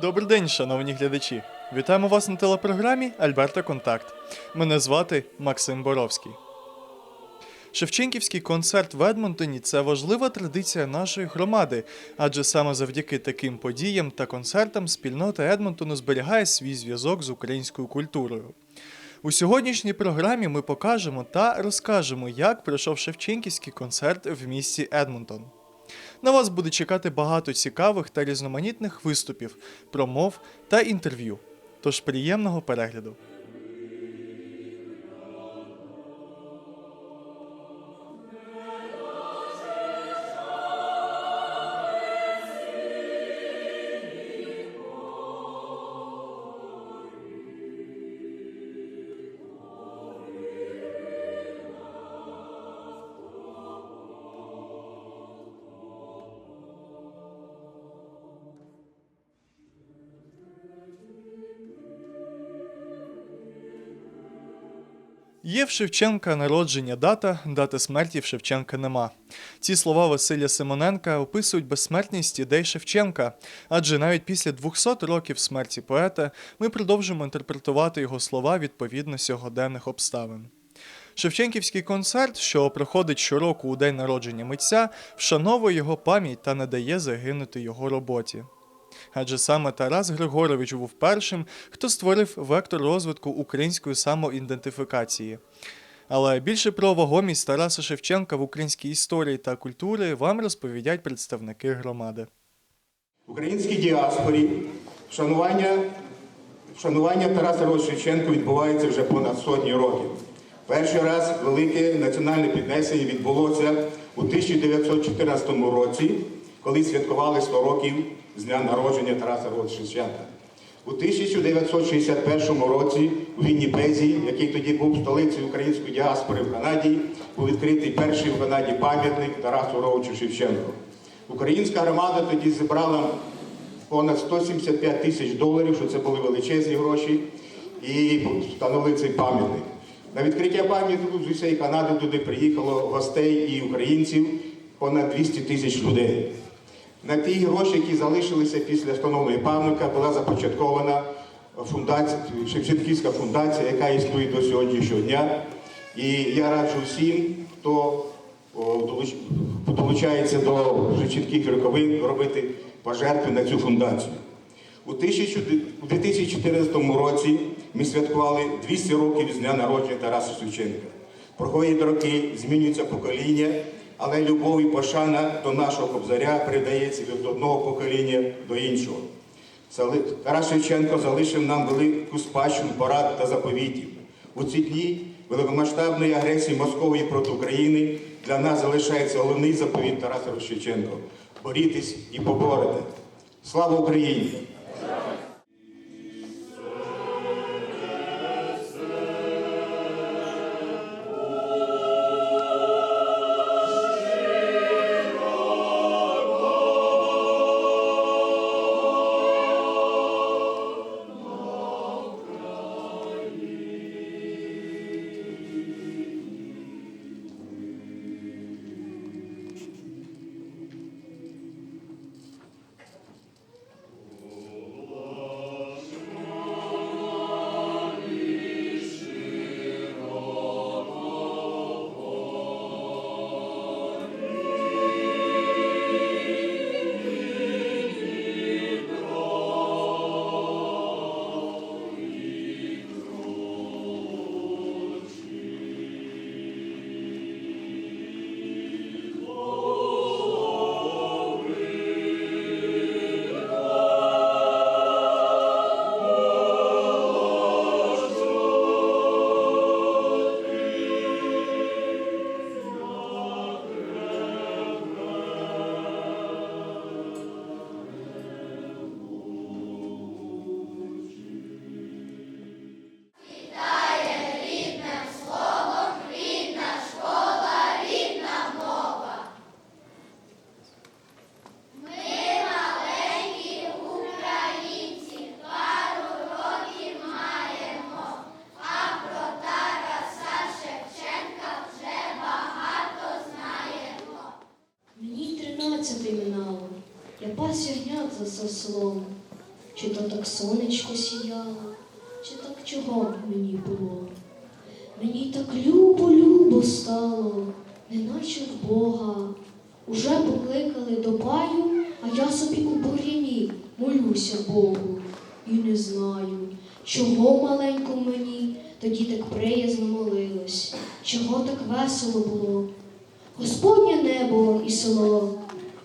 Добрий день, шановні глядачі. Вітаємо вас на телепрограмі Альберта Контакт. Мене звати Максим Боровський. Шевченківський концерт в Едмонтоні це важлива традиція нашої громади, адже саме завдяки таким подіям та концертам спільнота Едмонтону зберігає свій зв'язок з українською культурою. У сьогоднішній програмі ми покажемо та розкажемо, як пройшов Шевченківський концерт в місті Едмонтон. На вас буде чекати багато цікавих та різноманітних виступів, промов та інтерв'ю. Тож приємного перегляду. Шевченка народження дата, дати смерті в Шевченка нема. Ці слова Василя Симоненка описують безсмертність ідей Шевченка, адже навіть після 200 років смерті поета ми продовжуємо інтерпретувати його слова відповідно сьогоденних обставин. Шевченківський концерт, що проходить щороку у день народження митця, вшановує його пам'ять та не дає загинути його роботі. Адже саме Тарас Григорович був першим, хто створив вектор розвитку української самоідентифікації. Але більше про вагомість Тараса Шевченка в українській історії та культурі вам розповідять представники громади. Українській діаспорі вшанування, вшанування Тараса Григоровича Шевченка відбувається вже понад сотні років. Перший раз велике національне піднесення відбулося у 1914 році, коли святкували 100 років з дня народження Тараса Шевченка. У 1961 році у Вінніпезі, який тоді був столицею української діаспори в Канаді, був відкритий перший в Канаді пам'ятник Тарасу Григоровичу Шевченку. Українська громада тоді зібрала понад 175 тисяч доларів, що це були величезні гроші, і встановили цей пам'ятник. На відкриття пам'ятнику з усієї Канади туди приїхало гостей і українців понад 200 тисяч людей. На ті гроші, які залишилися після встановлення пам'ятника, була започаткована Шевченківська фундація, яка існує до сьогоднішнього дня. І я раджу всім, хто долучається до Шевченківських роковин, робити пожертви на цю фундацію. У 1000 у 2014 році ми святкували 200 років з дня народження Тараса Шевченка. Проходять роки, змінюється покоління, але любов і пошана до нашого кобзаря передається від одного покоління до іншого. Тарас Шевченко залишив нам велику спадщину порад та заповітів. У ці дні великомасштабної агресії Московії проти України для нас залишається головний заповіт Тараса Шевченка – борітесь і поборете. Слава Україні! Тринадцяти минало, я пас ягнят за сослом. чи то так сонечко сіяло, чи так чого мені було. Мені так любо-любо стало, неначе в Бога. Уже покликали до баю, а я собі у бур'яні молюся Богу. І не знаю, чого маленько мені тоді так приязно молилось, чого так весело було. Господнє небо і село,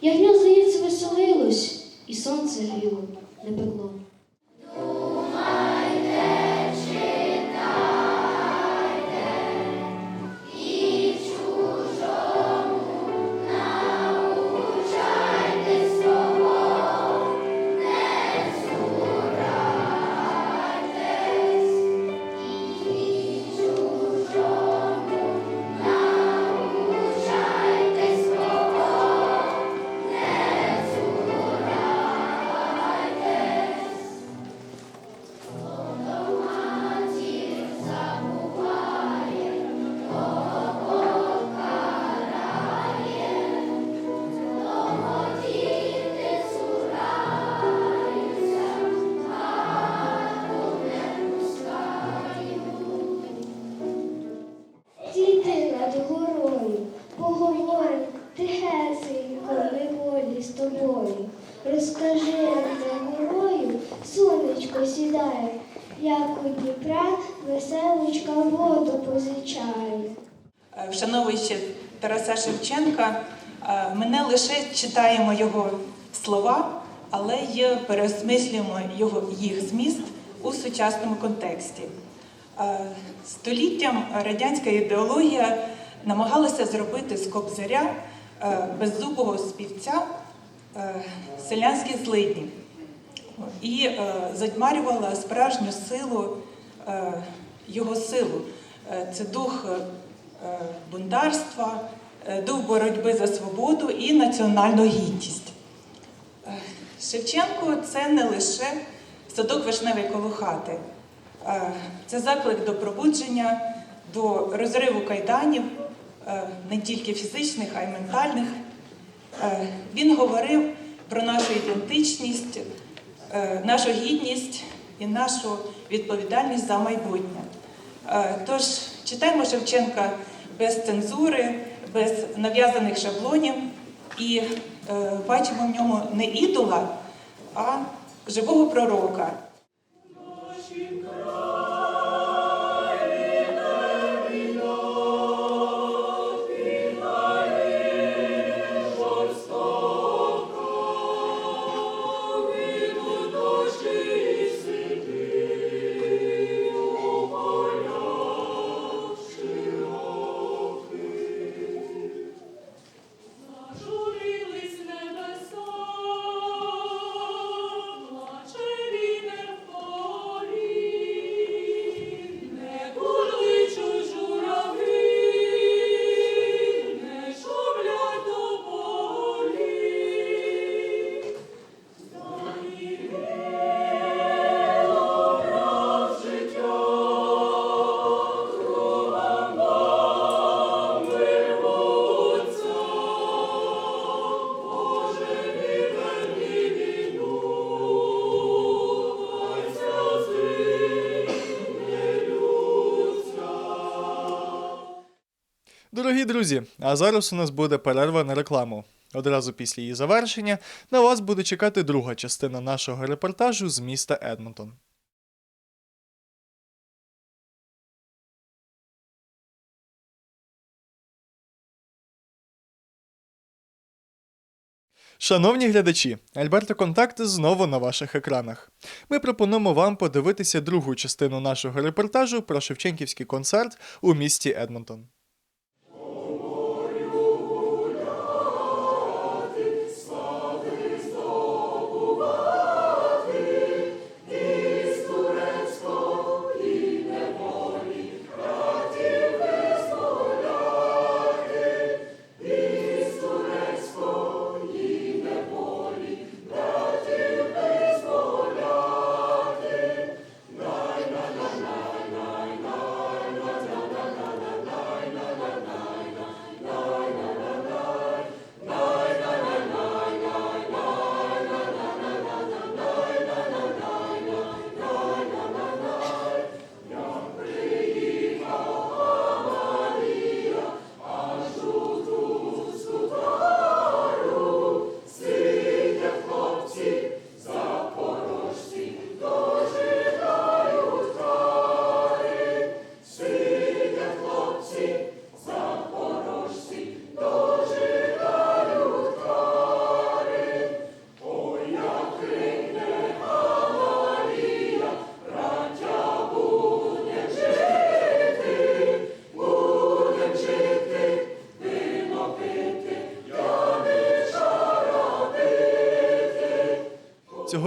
ягня, здається, веселилось, і сонце гріло, не пекло. Читаємо його слова, але й переосмислюємо його, їх зміст у сучасному контексті. Е, Століттям радянська ідеологія намагалася зробити з Кобзаря е, беззубого співця е, селянських злиднів і задьмарювала справжню силу, його силу. Це дух бунтарства, е, дух боротьби за свободу і національну гідність. Е, Шевченко це не лише садок вишневий коло хати, Е, це заклик до пробудження, до розриву кайданів, е, не тільки фізичних, а й ментальних. Е, Він говорив про нашу ідентичність, е, нашу гідність і нашу відповідальність за майбутнє. Е, Тож читаємо Шевченка без цензури, без нав'язаних шаблонів і е, бачимо в ньому не ідола, а живого пророка. Друзі, а зараз у нас буде перерва на рекламу. Одразу після її завершення на вас буде чекати друга частина нашого репортажу з міста Едмонтон. Шановні глядачі, Альберто Контакти знову на ваших екранах. Ми пропонуємо вам подивитися другу частину нашого репортажу про Шевченківський концерт у місті Едмонтон.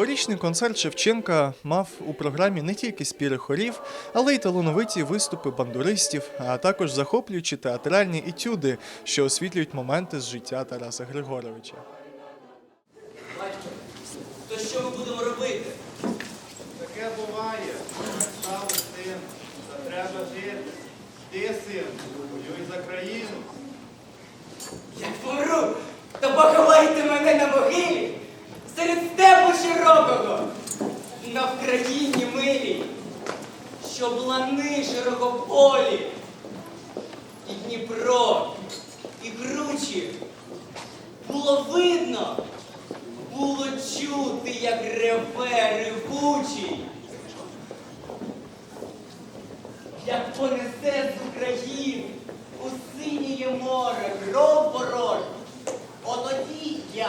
Цьогорічний концерт Шевченка мав у програмі не тільки співи хорів, але й талановиті виступи бандуристів, а також захоплюючі театральні етюди, що освітлюють моменти з життя Тараса Григоровича. То що ми будемо робити? Таке буває. Став син, та треба жити. Ти, син, воюй за країну. Як помру, то поховайте мене на могилі серед степу широкого, на Вкраїні милій, щоб лани широкополі, і Дніпро, і кручі. Було видно, було чути, як реве ревучий. як понесе з України у синє море кров ворожу, отоді я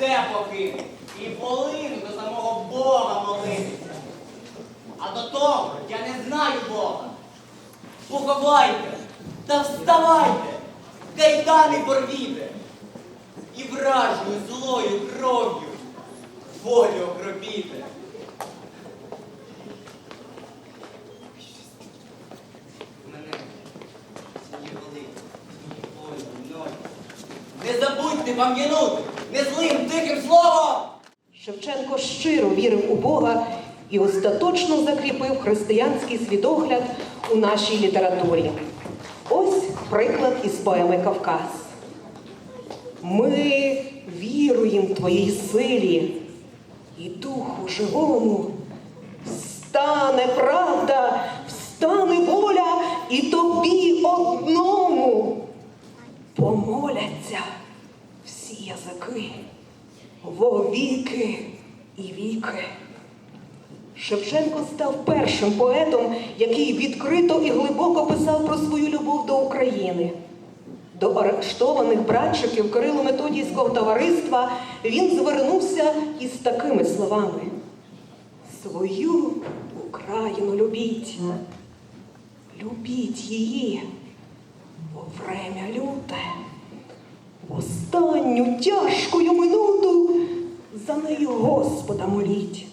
все покину і полину до самого Бога молитися. А до того я не знаю Бога. Поховайте та вставайте, кайдани порвіте, і вражою злою кров'ю волю окропіте. мене сині великі. Не забудьте пам'янути не злим тихим словом! Шевченко щиро вірив у Бога і остаточно закріпив християнський світогляд у нашій літературі. Ось приклад із поеми Кавказ. Ми віруємо твоїй силі і духу живому. Встане правда, встане воля і тобі одному. Помоляться всі язики во віки і віки. Шевченко став першим поетом, який відкрито і глибоко писав про свою любов до України. До арештованих братчиків Кирило Методійського товариства він звернувся із такими словами: Свою Україну любіть, любіть її, бо время люте. Останню тяжкою минуту за неї Господа моліть.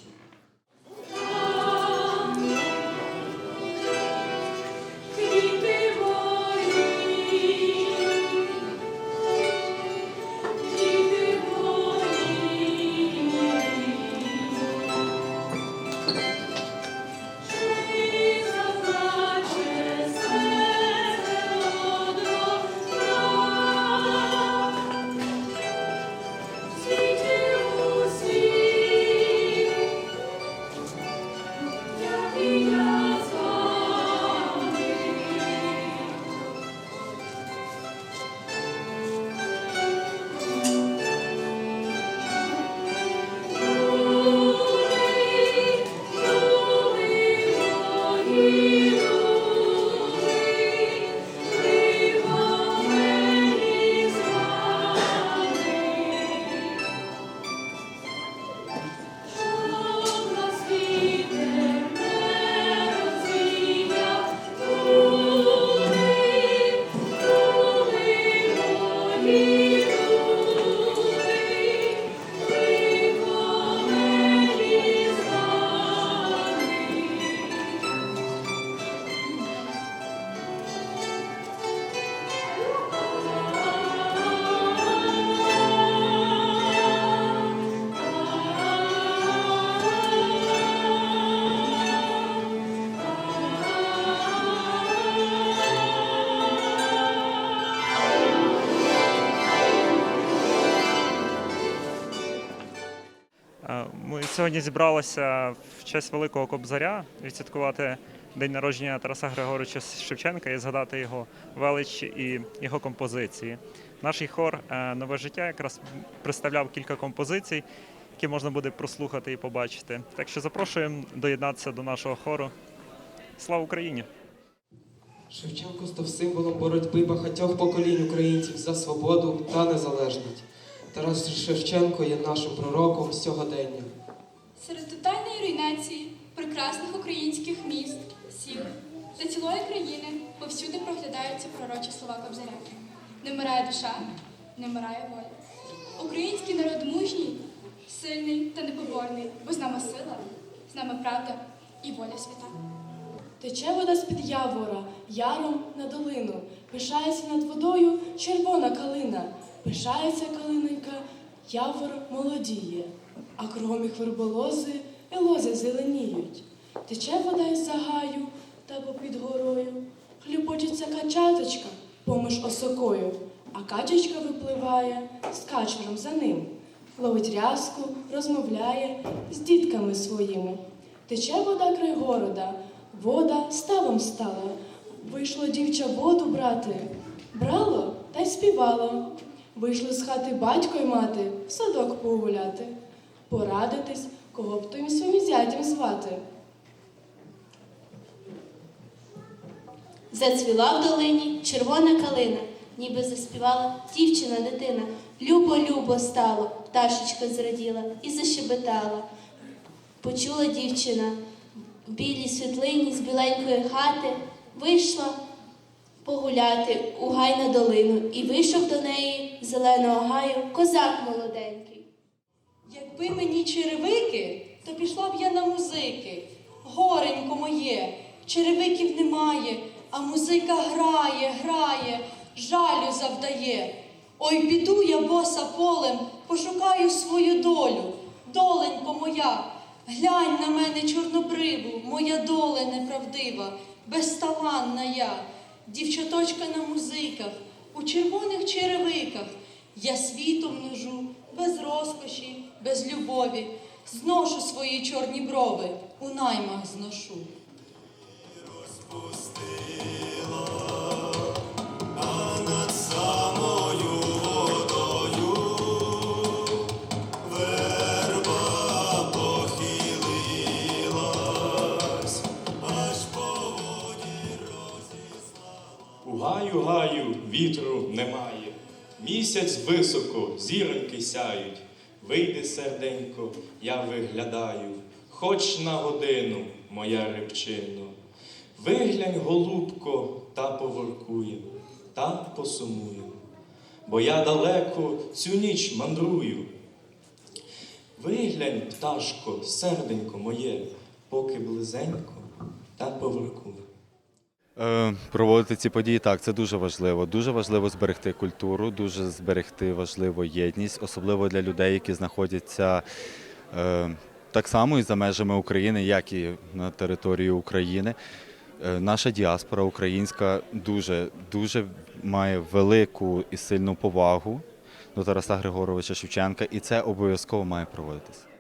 Сьогодні зібралися в честь Великого Кобзаря відсвяткувати день народження Тараса Григоровича Шевченка і згадати його велич і його композиції. Наш хор е, Нове життя якраз представляв кілька композицій, які можна буде прослухати і побачити. Так що запрошуємо доєднатися до нашого хору. Слава Україні! Шевченко став символом боротьби багатьох поколінь українців за свободу та незалежність. Тарас Шевченко є нашим пророком сьогодення. Серед тотальної руйнації прекрасних українських міст, сіл та цілої країни повсюди проглядаються пророчі слова Кобзаря. Не вмирає душа, не вмирає воля. Український народ мужній, сильний та непоборний, бо з нами сила, з нами правда і воля свята. Тече вода з-під явора, яром на долину. Пишається над водою червона калина. Пишається калинонька, явор молодіє, а кругом їх верболози і лози зеленіють. Тече вода із загаю та попід горою. Хлюпочеться качаточка поміж осокою, а качечка випливає з качером за ним. Ловить рязку, розмовляє з дітками своїми. Тече вода край города, вода ставом стала. Вийшло дівча воду брати. Брало та й співало. Вийшли з хати батько й мати в садок погуляти. Порадитись, кого б то їм своїм зятям звати. Зацвіла в долині червона калина, ніби заспівала дівчина дитина. Любо-любо стало, пташечка зраділа і защебетала. Почула дівчина в білій світлині з біленької хати, вийшла погуляти у гай на долину, і вийшов до неї зеленого гаю козак молоденький. Якби мені черевики, то пішла б я на музики. Горенько моє, черевиків немає, а музика грає, грає, жалю завдає. Ой, піду я боса полем, пошукаю свою долю. Доленько моя, глянь на мене чорнобриву, моя доля неправдива, безталанна я, дівчаточка на музиках, у червоних черевиках. Я світом ножу, без розкоші, без любові, зношу свої чорні брови, у наймах зношу. У гаю гаю вітру немає. Місяць високо, зіроньки сяють. Вийди, серденько, я виглядаю, хоч на годину, моя рибчино. Виглянь, голубко, та поворкує, та посумує. Бо я далеко цю ніч мандрую. Виглянь, пташко, серденько моє, поки близенько та поворкує. Е, Проводити ці події так, це дуже важливо. Дуже важливо зберегти культуру, дуже зберегти важливо єдність, особливо для людей, які знаходяться е, так само і за межами України, як і на території України. Е, Наша діаспора українська дуже, дуже має велику і сильну повагу до Тараса Григоровича Шевченка, і це обов'язково має проводитися.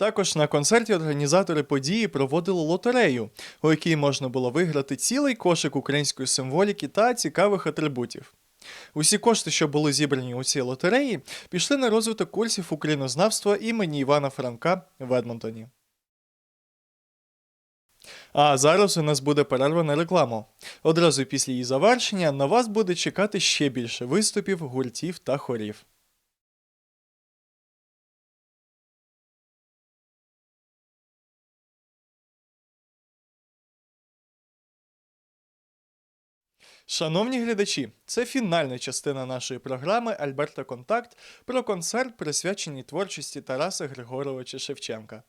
Також на концерті організатори події проводили лотерею, у якій можна було виграти цілий кошик української символіки та цікавих атрибутів. Усі кошти, що були зібрані у цій лотереї, пішли на розвиток курсів українознавства імені Івана Франка в Едмонтоні. А зараз у нас буде перерва на рекламу. Одразу після її завершення на вас буде чекати ще більше виступів, гуртів та хорів. Шановні глядачі, це фінальна частина нашої програми Альберта Контакт про концерт, присвячений творчості Тараса Григоровича Шевченка.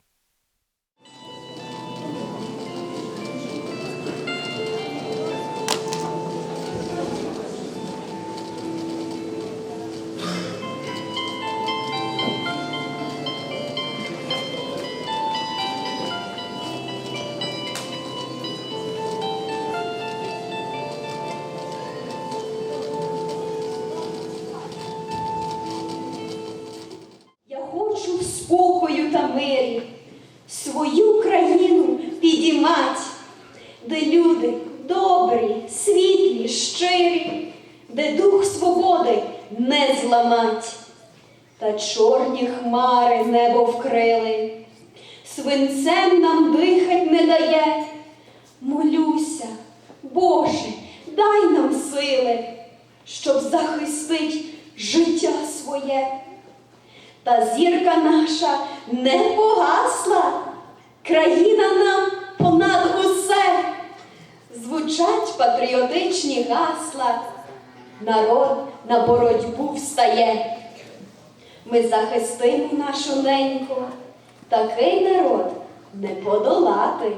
Нашу. Такий народ не подолати.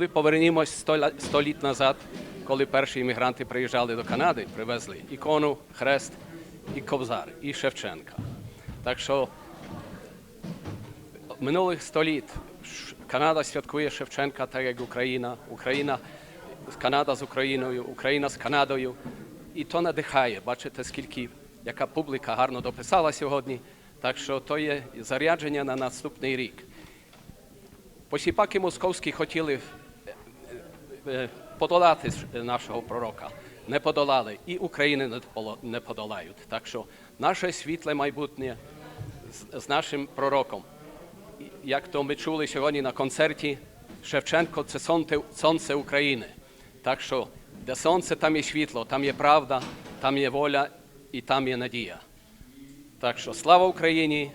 Коли повернімось 100 ля- 100 літ назад, коли перші іммігранти приїжджали до Канади, привезли ікону, хрест і Кобзар, і Шевченка. Так що минулих 100 літ Канада святкує Шевченка, так як Україна, Україна, Канада з Україною, Україна з Канадою. І то надихає. Бачите, скільки яка публіка гарно дописала сьогодні. Так що то є зарядження на наступний рік. Посіпаки московські хотіли подолати нашого пророка. Не подолали і України не подолають. Так що наше світле майбутнє з, нашим пророком. Як то ми чули сьогодні на концерті, Шевченко це сонце України. Так що де сонце, там є світло, там є правда, там є воля і там є надія. Так що слава Україні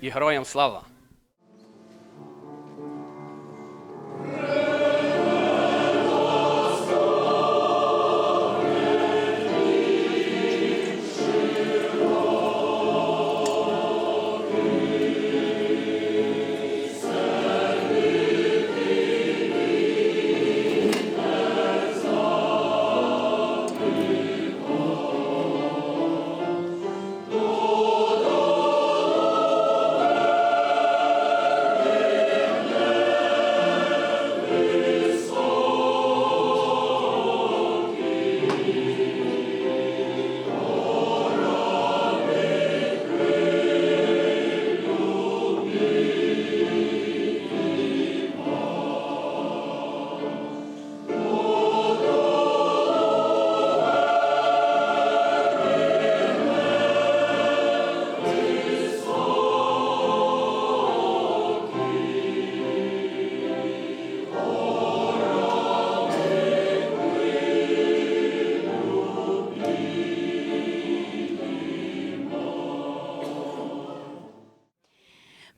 і героям слава!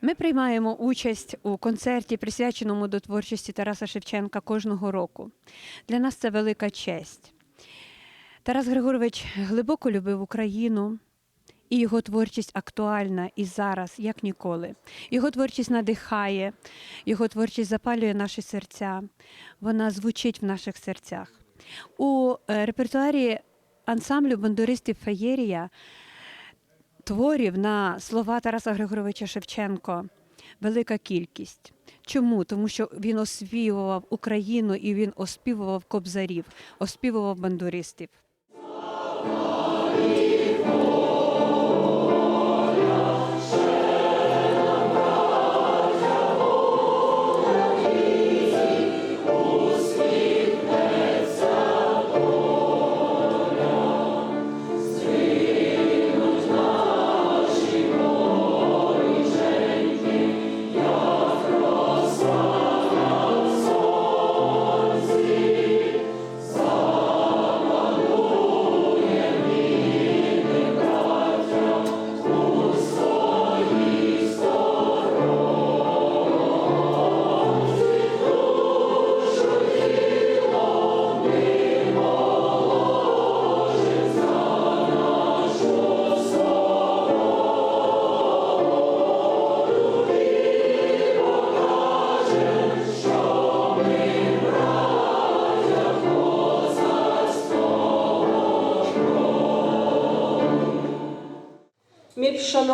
Ми приймаємо участь у концерті, присвяченому до творчості Тараса Шевченка кожного року. Для нас це велика честь. Тарас Григорович глибоко любив Україну, і його творчість актуальна і зараз, як ніколи. Його творчість надихає, його творчість запалює наші серця, вона звучить в наших серцях. У е, репертуарі ансамблю бандуристів Феєрія творів на слова Тараса Григоровича Шевченко велика кількість. Чому? Тому що він оспівував Україну і він оспівував кобзарів, оспівував бандуристів.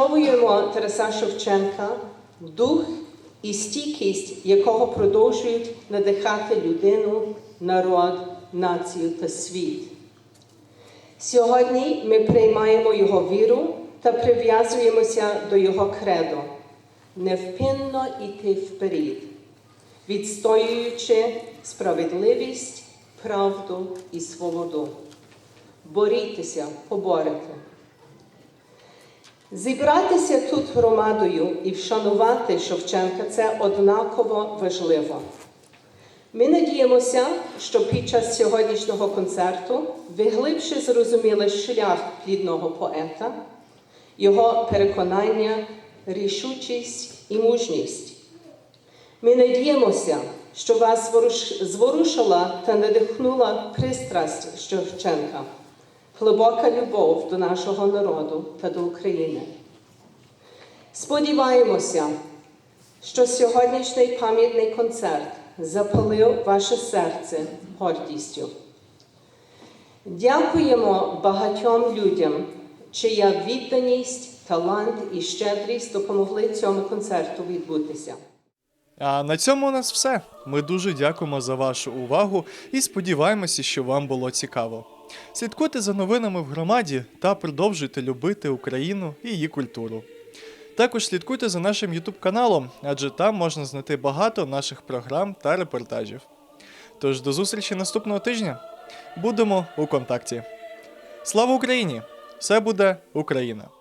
Вшановуємо Тараса Шевченка, дух і стійкість, якого продовжують надихати людину, народ, націю та світ. Сьогодні ми приймаємо його віру та прив'язуємося до його кредо невпинно йти вперед, відстоюючи справедливість, правду і свободу. Борітеся, поборете. Зібратися тут громадою і вшанувати Шевченка це однаково важливо. Ми надіємося, що під час сьогоднішнього концерту ви глибше зрозуміли шлях плідного поета, його переконання, рішучість і мужність. Ми надіємося, що вас зворушила та надихнула пристрасть Шевченка, глибока любов до нашого народу та до України. Сподіваємося, що сьогоднішній пам'ятний концерт запалив ваше серце гордістю. Дякуємо багатьом людям, чия відданість, талант і щедрість допомогли цьому концерту відбутися. А на цьому у нас все. Ми дуже дякуємо за вашу увагу і сподіваємося, що вам було цікаво. Слідкуйте за новинами в громаді та продовжуйте любити Україну і її культуру. Також слідкуйте за нашим YouTube каналом, адже там можна знайти багато наших програм та репортажів. Тож до зустрічі наступного тижня. Будемо у контакті. Слава Україні! Все буде Україна!